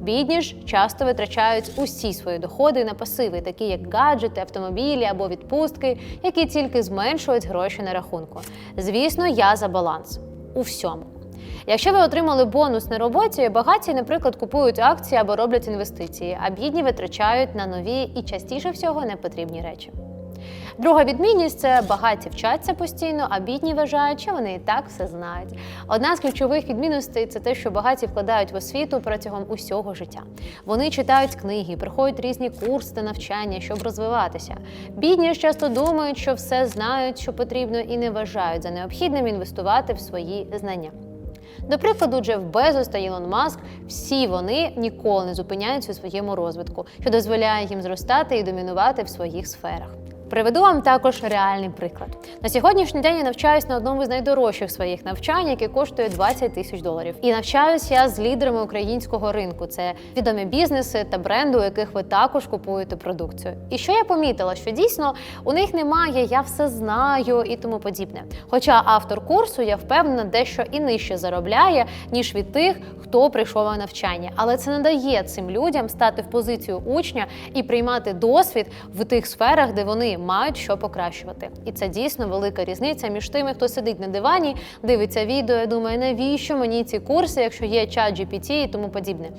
Бідні ж часто витрачають усі свої доходи на пасиви, такі як гаджети, автомобілі або відпустки, які тільки зменшують гроші на рахунку. Звісно, я за баланс у всьому. Якщо ви отримали бонус на роботі, багаті, наприклад, купують акції або роблять інвестиції, а бідні витрачають на нові і частіше всього непотрібні речі. Друга відмінність це багаті вчаться постійно, а бідні вважають, що вони і так все знають. Одна з ключових відмінностей це те, що багаті вкладають в освіту протягом усього життя. Вони читають книги, проходять різні курси та навчання, щоб розвиватися. Бідні ж часто думають, що все знають, що потрібно, і не вважають за необхідним інвестувати в свої знання. До прикладу, Джеф Безос та Ілон Маск всі вони ніколи не зупиняються у своєму розвитку, що дозволяє їм зростати і домінувати в своїх сферах. Приведу вам також реальний приклад. На сьогоднішній день я навчаюсь на одному з найдорожчих своїх навчань, яке коштує 20 тисяч доларів. І навчаюсь я з лідерами українського ринку. Це відомі бізнеси та бренди, у яких ви також купуєте продукцію. І що я помітила, що дійсно у них немає я все знаю і тому подібне. Хоча автор курсу, я впевнена, дещо і нижче заробляє, ніж від тих, хто прийшов на навчання. Але це не дає цим людям стати в позицію учня і приймати досвід в тих сферах, де вони мають що покращувати. І це дійсно велика різниця між тими, хто сидить на дивані, дивиться відео і думає, навіщо мені ці курси, якщо є чат GPT і тому подібне.